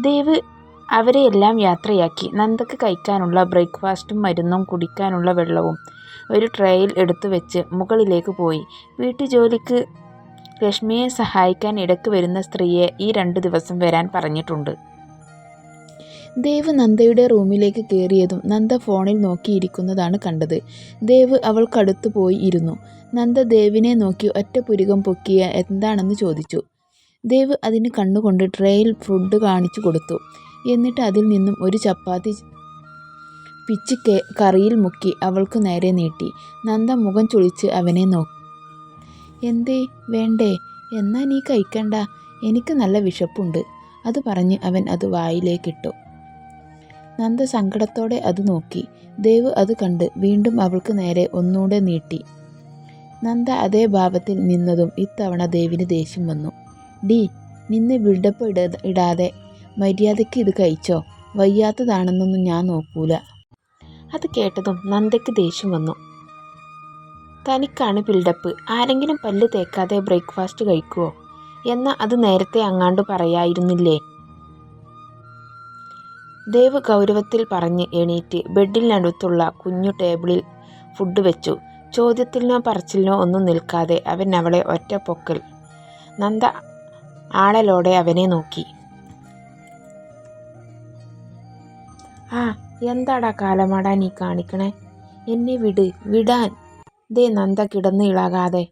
ദേവ് അവരെയെല്ലാം യാത്രയാക്കി. നന്ദക്ക് കഴിക്കാനുള്ള ബ്രേക്ക്ഫാസ്റ്റും മരുന്നും കുടിക്കാനുള്ള വെള്ളവും ഒരു ട്രെയിൽ എടുത്തു വെച്ച് മുകളിലേക്ക് പോയി. വീട്ടുജോലിക്ക് രശ്മിയെ സഹായിക്കാൻ ഇടയ്ക്ക് വരുന്ന സ്ത്രീയെ ഈ രണ്ട് ദിവസം വരാൻ പറഞ്ഞിട്ടുണ്ട്. ദേവ് നന്ദയുടെ റൂമിലേക്ക് കയറിയതും നന്ദ ഫോണിൽ നോക്കിയിരിക്കുന്നതാണ് കണ്ടത്. ദേവ് അവൾക്കടുത്ത് പോയി ഇരുന്നു. നന്ദ ദേവിനെ നോക്കി ഒറ്റ പുരുകം പൊക്കിയ എന്താണെന്ന് ചോദിച്ചു. ദേവ് അതിന് കണ്ണുകൊണ്ട് ട്രേയിൽ ഫുഡ് കാണിച്ചു കൊടുത്തു. എന്നിട്ട് അതിൽ നിന്നും ഒരു ചപ്പാത്തി പിച്ച് കറിയിൽ മുക്കി അവൾക്ക് നേരെ നീട്ടി. നന്ദ മുഖം ചുളിച്ച് അവനെ നോക്കി. എന്തേ വേണ്ടേ? എന്നാ നീ കഴിക്കണ്ട. എനിക്ക് നല്ല വിശപ്പുണ്ട്. അത് പറഞ്ഞ് അവൻ അത് വായിലേക്കിട്ടു. നന്ദ സങ്കടത്തോടെ അത് നോക്കി. ദേവ് അത് കണ്ട് വീണ്ടും അവൾക്ക് നേരെ ഒന്നൂടെ നീട്ടി. നന്ദ അതേ ഭാവത്തിൽ നിന്നതും ഇത്തവണ ദേവിന് ദേഷ്യം വന്നു. ഡീ നിന്ന് ബിൽഡപ്പ് ഇടാതെ മര്യാദയ്ക്ക് ഇത് കഴിച്ചോ. വയ്യാത്തതാണെന്നൊന്നും ഞാൻ നോക്കൂല. അത് കേട്ടതും നന്ദയ്ക്ക് ദേഷ്യം വന്നു. തനിക്കാണ് ബിൽഡപ്പ്. ആരെങ്കിലും പല്ല് തേക്കാതെ ബ്രേക്ക്ഫാസ്റ്റ് കഴിക്കുവോ? എന്ന അത് നേരത്തെ അങ്ങാണ്ട് പറയായിരുന്നില്ലേ. ദേവ് ഗൗരവത്തിൽ പറഞ്ഞ് എണീറ്റ് ബെഡിനടുത്തുള്ള കുഞ്ഞു ടേബിളിൽ ഫുഡ് വെച്ചു. ചോദ്യത്തിനോ പറച്ചിലിനോ ഒന്നും നിൽക്കാതെ അവൻ അവളെ ഒറ്റ പൊക്കൽ. നന്ദ ആളലോടെ അവനെ നോക്കി. ആ എന്താടാ കാലമാടാ നീ കാണിക്കണേ. എന്നെ വിട്. വിടാൻ. ദേ നന്ദ കിടന്ന് ഇളകാതെ.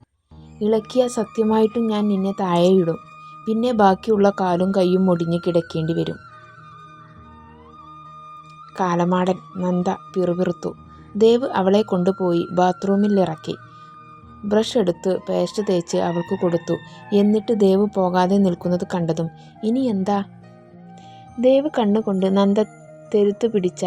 ഇളക്കിയ സത്യമായിട്ടും ഞാൻ നിന്നെ താഴെയിടും. പിന്നെ ബാക്കിയുള്ള കാലും കൈയും ഒടിഞ്ഞ് കിടക്കേണ്ടി വരും. കാലമാടൻ. നന്ദ പിറുപിറുത്തു. ദേവ് അവളെ കൊണ്ടുപോയി ബാത്റൂമിലിറക്കി. ബ്രഷ് എടുത്ത് പേസ്റ്റ് തേച്ച് അവൾക്ക് കൊടുത്തു. എന്നിട്ട് ദേവ് പോകാതെ നിൽക്കുന്നത് കണ്ടതും ഇനി എന്താ? ദേവ് കണ്ണുകൊണ്ട് നന്ദ തെരുത്തു പിടിച്ച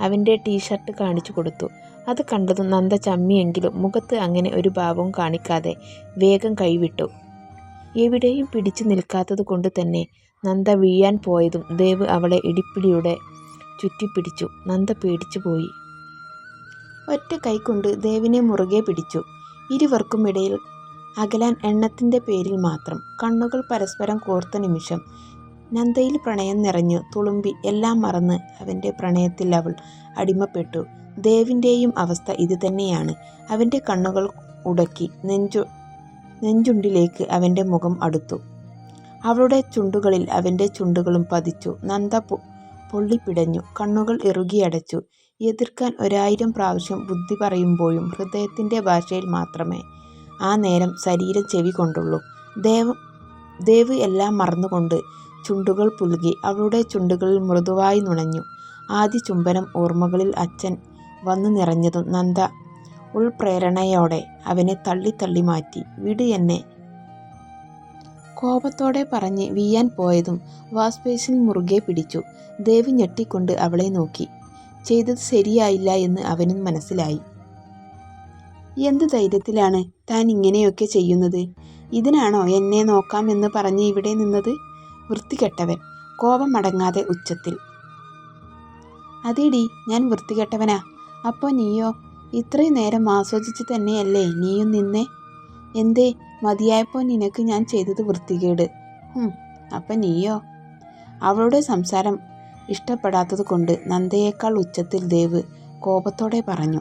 അവന്റെ ടീഷർട്ട് കാണിച്ചു കൊടുത്തു. അത് കണ്ടതും നന്ദ ചമ്മിയെങ്കിലും മുഖത്ത് അങ്ങനെ ഒരു ഭാവവും കാണിക്കാതെ വേഗം കൈവിട്ടു. എവിടെയും പിടിച്ചു നിൽക്കാത്തത് കൊണ്ട് തന്നെ നന്ദ വീഴാൻ പോയതും ദേവ് അവളെ ഇടുപ്പിലൂടെ ചുറ്റിപ്പിടിച്ചു. നന്ദ പേടിച്ചു പോയി ഒറ്റ കൈകൊണ്ട് ദേവിനെ മുറുകെ പിടിച്ചു. ഇരുവർക്കുമിടയിൽ അകലാൻ എണ്ണത്തിന്റെ പേരിൽ മാത്രം. കണ്ണുകൾ പരസ്പരം കോർത്ത നിമിഷം നന്ദയിൽ പ്രണയം നിറഞ്ഞു തുളുമ്പി. എല്ലാം മറന്ന് അവന്റെ പ്രണയത്തിൽ അവൾ അടിമപ്പെട്ടു. ദേവിന്റെയും അവസ്ഥ ഇതുതന്നെയാണ് അവന്റെ കണ്ണുകൾ ഉടക്കി നെഞ്ചു നെഞ്ചുണ്ടിലേക്ക് അവന്റെ മുഖം അടുത്തു. അവളുടെ ചുണ്ടുകളിൽ അവന്റെ ചുണ്ടുകളും പതിച്ചു. നന്ദ പൊള്ളിപ്പിടഞ്ഞു. കണ്ണുകൾ ഇറുകിയടച്ചു. എതിർക്കാൻ ഒരായിരം പ്രാവശ്യം ബുദ്ധി പറയുമ്പോഴും ഹൃദയത്തിന്റെ ഭാഷയിൽ മാത്രമേ ആ നേരം ശരീരം ചെവി ചെവികൊണ്ടുള്ളൂ. ദേവ് എല്ലാം മറന്നുകൊണ്ട് ചുണ്ടുകൾ പുലുകി അവളുടെ ചുണ്ടുകളിൽ മൃദുവായി നുണഞ്ഞു. ആദ്യ ചുംബനം ഓർമ്മകളിൽ അച്ഛൻ വന്നു നിറഞ്ഞതും നന്ദ ഉൾപ്രേരണയോടെ അവനെ തള്ളി തള്ളി മാറ്റി. വിട് എന്നെ. കോപത്തോടെ പറഞ്ഞ് വീയാൻ പോയതും വാസ്പേസിൽ മുറുകെ പിടിച്ചു. ദേവി ഞെട്ടിക്കൊണ്ട് അവളെ നോക്കി. ചെയ്തത് ശരിയായില്ല എന്ന് അവനും മനസ്സിലായി. എന്ത് ധൈര്യത്തിലാണ് താൻ ഇങ്ങനെയൊക്കെ ചെയ്യുന്നത്. ഇതിനാണോ എന്നെ നോക്കാം എന്ന് പറഞ്ഞ് ഇവിടെ നിന്നത്. വൃത്തികെട്ടവൻ. കോപം അടങ്ങാതെ ഉച്ചത്തിൽ. അതേടി ഞാൻ വൃത്തികെട്ടവനാ. അപ്പോൾ നീയോ. ഇത്രയും നേരം ആസ്വദിച്ച് തന്നെയല്ലേ നീയും നിന്നെ എന്തേ മതിയായപ്പോൾ നിനക്ക് ഞാൻ ചെയ്തത് വൃത്തികേട്. അപ്പം നീയോ. അവളുടെ സംസാരം ഇഷ്ടപ്പെടാത്തത് കൊണ്ട് നന്ദയേക്കാൾ ഉച്ചത്തിൽ ദേവ് കോപത്തോടെ പറഞ്ഞു.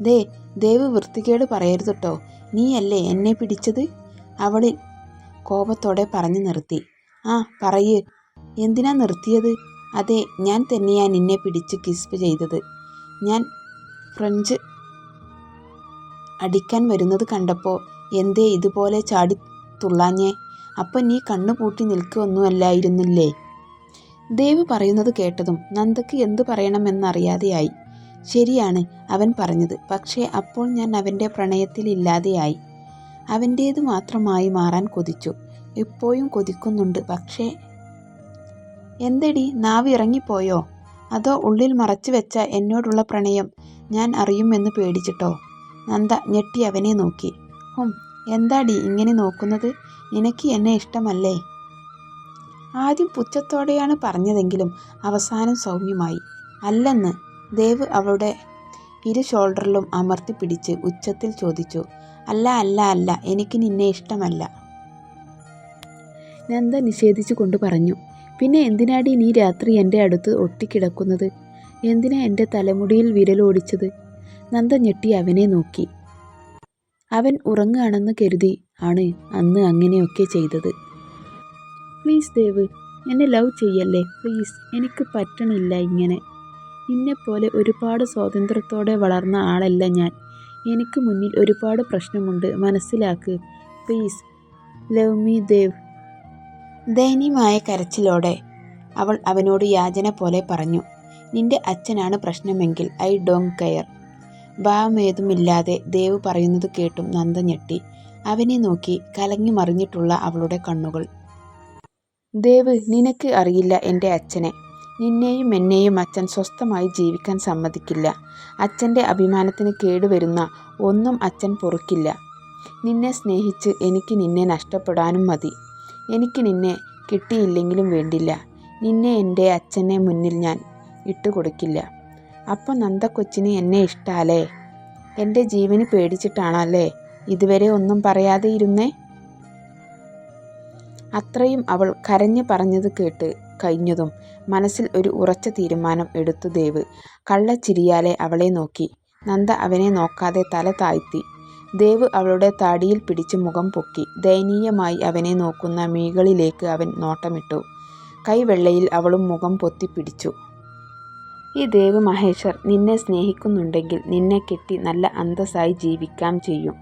ദേ ദേവ് വൃത്തികേട് പറയരുതുട്ടോ. നീയല്ലേ എന്നെ പിടിച്ചത്. അവൾ കോപത്തോടെ പറഞ്ഞു നിർത്തി. ആ പറയ്. എന്തിനാ നിർത്തിയത്. അതെ ഞാൻ തന്നെയാ നിന്നെ പിടിച്ച് കിസ്പ് ചെയ്തത്. ഞാൻ ഫ്രഞ്ച് അടിക്കാൻ വരുന്നത് കണ്ടപ്പോൾ എന്തേ ഇതുപോലെ ചാടി തുള്ളാഞ്ഞേ. അപ്പം നീ കണ്ണുപൂട്ടി നിൽക്കുകയൊന്നുമല്ലായിരുന്നില്ലേ. ദേവ് പറയുന്നത് കേട്ടതും നന്ദയ്ക്ക് എന്തു പറയണമെന്നറിയാതെയായി. ശരിയാണ് അവൻ പറഞ്ഞത്. പക്ഷേ അപ്പോൾ ഞാൻ അവന്റെ പ്രണയത്തിലില്ലാതെയായി. അവന്റേത് മാത്രമായി മാറാൻ കൊതിച്ചു. ഇപ്പോഴും കൊതിക്കുന്നുണ്ട്. പക്ഷേ. എന്തടി നാവ് ഇറങ്ങിപ്പോയോ. അതോ ഉള്ളിൽ മറച്ചു വെച്ച എന്നോടുള്ള പ്രണയം ഞാൻ അറിയുമെന്ന് പേടിച്ചിട്ടോ. നന്ദ ഞെട്ടി അവനെ നോക്കി. ഹും എന്താടി ഇങ്ങനെ നോക്കുന്നത്. നിനക്ക് എന്നെ ഇഷ്ടമല്ലേ. ആദ്യം പുച്ഛത്തോടെയാണ് പറഞ്ഞതെങ്കിലും അവസാനം സൗമ്യമായി. അല്ലെന്ന്. ദേവ് അവളുടെ ഇരു ഷോൾഡറിലും അമർത്തി പിടിച്ച് ഉച്ചത്തിൽ ചോദിച്ചു. അല്ല അല്ല അല്ല എനിക്ക് നിന്നെ ഇഷ്ടമല്ല. നന്ദ നിഷേധിച്ചു കൊണ്ട് പറഞ്ഞു. പിന്നെ എന്തിനാടി നീ രാത്രി എന്റെ അടുത്ത് ഒട്ടിക്കിടക്കുന്നത് എന്തിനാ എന്റെ തലമുടിയിൽ വിരലോടിച്ചത് നന്ദ ഞെട്ടി അവനെ നോക്കി അവൻ ഉറങ്ങുകയാണെന്ന് കരുതി ആണ് അന്ന് അങ്ങനെയൊക്കെ ചെയ്തത് പ്ലീസ് ദേവ് എന്നെ ലവ് ചെയ്യല്ലേ? പ്ലീസ് എനിക്ക് പറ്റണില്ല ഇങ്ങനെ. നിന്നെപ്പോലെ ഒരുപാട് സ്വാതന്ത്ര്യത്തോടെ വളർന്ന ആളല്ല ഞാൻ. എനിക്ക് മുന്നിൽ ഒരുപാട് പ്രശ്നമുണ്ട് മനസ്സിലാക്ക്. Please love me Dev. ദയനീയമായ കരച്ചിലോടെ അവൾ അവനോട് യാചന പോലെ പറഞ്ഞു നിന്റെ അച്ഛനാണ് പ്രശ്നമെങ്കിൽ ഐ ഡോണ്ട് കെയർ. ഭാവമേതുമില്ലാതെ ദേവ് പറയുന്നത് കേട്ടും നന്ദ ഞെട്ടി. അവനെ നോക്കി കലങ്ങി മറിഞ്ഞിട്ടുള്ള അവളുടെ കണ്ണുകൾ. ദേവ് നിനക്ക് അറിയില്ല എന്റെ അച്ഛനെ. നിന്നെയും എന്നെയും അച്ഛൻ സ്വസ്ഥമായി ജീവിക്കാൻ സമ്മതിക്കില്ല. അച്ഛന്റെ അഭിമാനത്തിന് കേടുവരുന്ന ഒന്നും അച്ഛൻ പൊറുക്കില്ല. നിന്നെ സ്നേഹിച്ച് എനിക്ക് നിന്നെ നഷ്ടപ്പെടാനും മതി. എനിക്ക് നിന്നെ കിട്ടിയില്ലെങ്കിലും വേണ്ടില്ല. നിന്നെ എന്റെ അച്ഛനെ മുന്നിൽ ഞാൻ ഇട്ടുകൊടുക്കില്ല. അപ്പോൾ നന്ദക്കൊച്ചിന് എന്നെ ഇഷ്ടാലേ? എന്റെ ജീവന് പേടിച്ചിട്ടാണല്ലേ ഇതുവരെ ഒന്നും പറയാതെ ഇരുന്നേ അത്രയും അവൾ കരഞ്ഞു പറഞ്ഞത് കേട്ട് കഴിഞ്ഞതും മനസ്സിൽ ഒരു ഉറച്ച തീരുമാനം എടുത്തു ദേവ്. കള്ളച്ചിരിയാലെ അവളെ നോക്കി. നന്ദ അവനെ നോക്കാതെ തല താഴ്ത്തി. ദേവ് അവളുടെ താടിയിൽ പിടിച്ച് മുഖം പൊക്കി. ദയനീയമായി അവനെ നോക്കുന്ന മീകളിലേക്ക് അവൻ നോട്ടമിട്ടു. കൈവെള്ളയിൽ അവളും മുഖം പൊത്തിപ്പിടിച്ചു ഈ ദേവ് മഹേശ്വർ നിന്നെ സ്നേഹിക്കുന്നുണ്ടെങ്കിൽ നിന്നെ കെട്ടി നല്ല അന്തസ്സായി ജീവിക്കാം ചെയ്യും.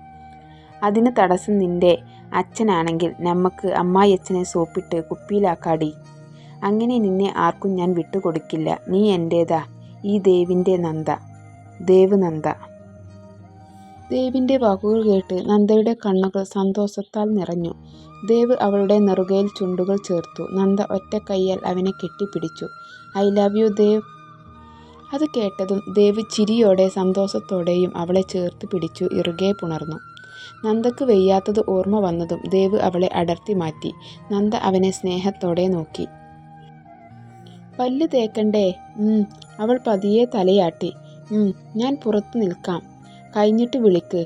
അതിന് തടസ്സം നിന്റെ അച്ഛനാണെങ്കിൽ നമുക്ക് അമ്മായിയച്ഛനെ സോപ്പിട്ട് കുപ്പിയിലാക്കാടി. അങ്ങനെ നിന്നെ ആർക്കും ഞാൻ വിട്ടുകൊടുക്കില്ല. നീ എന്റേതാ ഈ ദേവിന്റെ നന്ദ. ദേവ് നന്ദ. ദേവിന്റെ വാക്കുകൾ കേട്ട് നന്ദയുടെ കണ്ണുകൾ സന്തോഷത്താൽ നിറഞ്ഞു. ദേവ് അവളുടെ നെറുകയിൽ ചുണ്ടുകൾ ചേർത്തു. നന്ദ ഒറ്റ കൈയാൽ അവനെ കെട്ടിപ്പിടിച്ചു. ഐ ലവ് യു ദേവ് അത് കേട്ടതും ദേവ് ചിരിയോടെ സന്തോഷത്തോടെയും അവളെ ചേർത്ത് പിടിച്ചു ഇറുകെ പുണർന്നു. നന്ദക്ക് വയ്യാത്തത് ഓർമ്മ വന്നതും ദേവ് അവളെ അടർത്തി മാറ്റി. നന്ദ അവനെ സ്നേഹത്തോടെ നോക്കി. പല്ല് തേക്കണ്ടേ? അവൾ പതിയെ തലയാട്ടി. ഞാൻ പുറത്തു നിൽക്കാം. കഴിഞ്ഞിട്ട് വിളിക്ക്.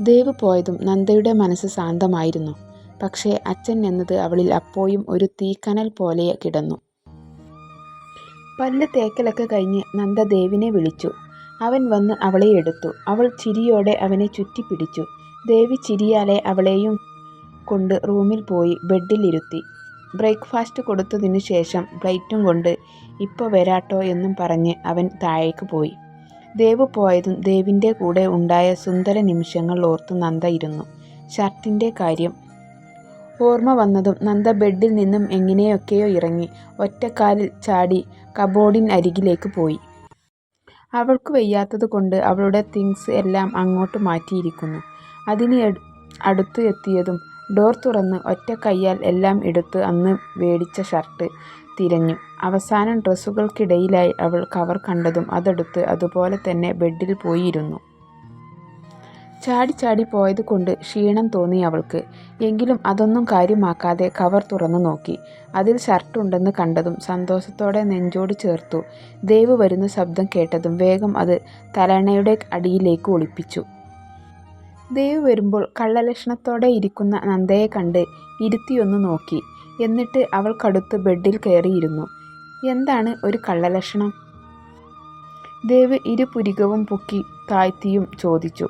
ദേവ് പോയതും നന്ദയുടെ മനസ്സ് ശാന്തമായിരുന്നു. പക്ഷേ അച്ഛൻ എന്നത് അവളിൽ അപ്പോഴും ഒരു തീക്കനൽ പോലെ കിടന്നു. പല്ല് തേക്കലൊക്കെ കഴിഞ്ഞ് നന്ദ ദേവിനെ വിളിച്ചു. അവൻ വന്ന് അവളെ എടുത്തു. അവൾ ചിരിയോടെ അവനെ ചുറ്റിപ്പിടിച്ചു. ദേവി ചിരിയാലെ അവളെയും കൊണ്ട് റൂമിൽ പോയി ബെഡിലിരുത്തി. ബ്രേക്ക്ഫാസ്റ്റ് കൊടുത്തതിനു ശേഷം പ്ലേറ്റും കൊണ്ട് ഇപ്പോൾ വരാട്ടോ എന്നും പറഞ്ഞ് അവൻ താഴേക്ക് പോയി. ദേവ് പോയതും ദേവിന്റെ കൂടെ ഉണ്ടായ സുന്ദര നിമിഷങ്ങൾ ഓർത്ത് നന്ദ ഇരുന്നു. ഷർട്ടിന്റെ കാര്യം ഓർമ്മ വന്നതും നന്ദ ബെഡിൽ നിന്നും എങ്ങനെയൊക്കെയോ ഇറങ്ങി. ഒറ്റക്കാലിൽ ചാടി കബോർഡിൻ അരികിലേക്ക് പോയി. അവൾക്ക് വയ്യാത്തത് കൊണ്ട് അവളുടെ തിങ്സ് എല്ലാം അങ്ങോട്ട് മാറ്റിയിരിക്കുന്നു. അതിന് അടുത്ത് എത്തിയതും ഡോർ തുറന്ന് ഒറ്റ കൈയാൽ എല്ലാം എടുത്ത് അന്ന് വേടിച്ച ഷർട്ട് തിരഞ്ഞു. അവസാനം ഡ്രസ്സുകൾക്കിടയിലായി അവൾ കവർ കണ്ടതും അതെടുത്ത് അതുപോലെ തന്നെ ബെഡിൽ പോയിരുന്നു. ചാടി ചാടി പോയത് കൊണ്ട് ക്ഷീണം തോന്നി അവൾക്ക്. എങ്കിലും അതൊന്നും കാര്യമാക്കാതെ കവർ തുറന്നു നോക്കി. അതിൽ ഷർട്ടുണ്ടെന്ന് കണ്ടതും സന്തോഷത്തോടെ നെഞ്ചോട് ചേർത്തു. ദേവ് വരുന്ന ശബ്ദം കേട്ടതും വേഗം അത് തലണയുടെ അടിയിലേക്ക് ഒളിപ്പിച്ചു. ദേവ് വരുമ്പോൾ കള്ളലക്ഷണത്തോടെ ഇരിക്കുന്ന നന്ദയെ കണ്ട് ഇരുത്തിയൊന്ന് നോക്കി. എന്നിട്ട് അവൾ കടുത്ത് ബെഡിൽ കയറിയിരുന്നു. എന്താണ് ഒരു കള്ളലക്ഷണം? ദേവ് ഇരുപുരികവും പൊക്കി താഴ്ത്തിയും ചോദിച്ചു.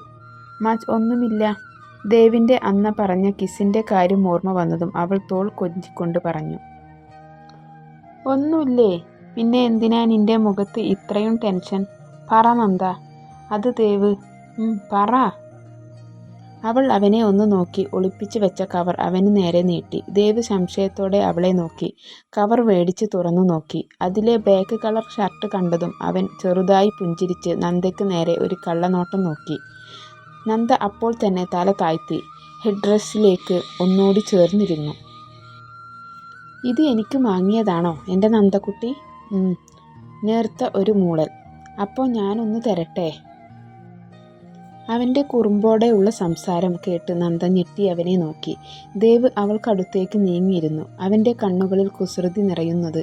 മച്ച് ഒന്നുമില്ല. ദേവിന്റെ അന്ന പറഞ്ഞ കിസിന്റെ കാര്യം ഓർമ്മ വന്നതും അവൾ തോൾ കൊഞ്ചിക്കൊണ്ട് പറഞ്ഞു. ഒന്നുമില്ലേ? പിന്നെ എന്തിനാ നിന്റെ മുഖത്ത് ഇത്രയും ടെൻഷൻ? പറ നന്ദ. അത് ദേവ്. പറ. അവൾ അവനെ ഒന്ന് നോക്കി. ഒളിപ്പിച്ചു വെച്ച കവർ അവന് നേരെ നീട്ടി. ദേവ് സംശയത്തോടെ അവളെ നോക്കി. കവർ വേടിച്ച് തുറന്നു നോക്കി. അതിലെ ബാക്ക് കളർ ഷർട്ട് കണ്ടതും അവൻ ചെറുതായി പുഞ്ചിരിച്ച് നന്ദയ്ക്ക് നേരെ ഒരു കള്ളനോട്ടം നോക്കി. നന്ദ അപ്പോൾ തന്നെ തല താഴ്ത്തി ഹെഡ് ഡ്രസ്സിലേക്ക് ഒന്നുകൂടി ചേർന്നിരുന്നു. ഇത് എനിക്ക് വാങ്ങിയതാണോ എന്റെ നന്ദക്കുട്ടി? നേർത്ത ഒരു മൂളൽ. അപ്പോൾ ഞാനൊന്ന് തരട്ടെ? അവന്റെ കുറുമ്പോടെയുള്ള സംസാരം കേട്ട് നന്ദ ഞെട്ടി അവനെ നോക്കി. ദേവ് അവൾക്കടുത്തേക്ക് നീങ്ങിയിരുന്നു. അവന്റെ കണ്ണുകളിൽ കുസൃതി നിറയുന്നത്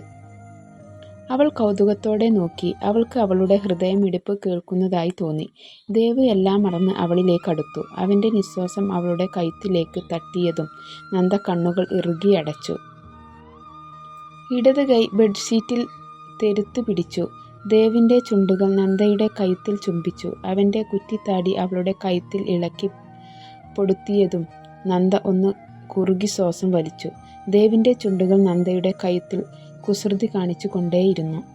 അവൾ കൗതുകത്തോടെ നോക്കി അവൾക്ക് അവളുടെ ഹൃദയമിടിപ്പ് കേൾക്കുന്നതായി തോന്നി ദേവ് എല്ലാം മറന്ന് അവളിലേക്കടുത്തു അവന്റെ നിശ്വാസം അവളുടെ കൈത്തിലേക്ക് തട്ടിയതും നന്ദ കണ്ണുകൾ ഇറുകിയടച്ചു ഇടത് കൈ ബെഡ്ഷീറ്റിൽ തെരുത്തു പിടിച്ചു. ദേവിന്റെ ചുണ്ടുകൾ നന്ദയുടെ കൈത്തിൽ ചുംബിച്ചു. അവന്റെ കുറ്റിത്താടി അവളുടെ കൈത്തിൽ ഇളക്കി പൊടുത്തിയതും നന്ദ ഒന്ന് കുറുകി ശ്വാസം വലിച്ചു. ദേവിന്റെ ചുണ്ടുകൾ നന്ദയുടെ കഴുത്തിൽ കുസൃതി കാണിച്ചു കൊണ്ടേയിരുന്നു.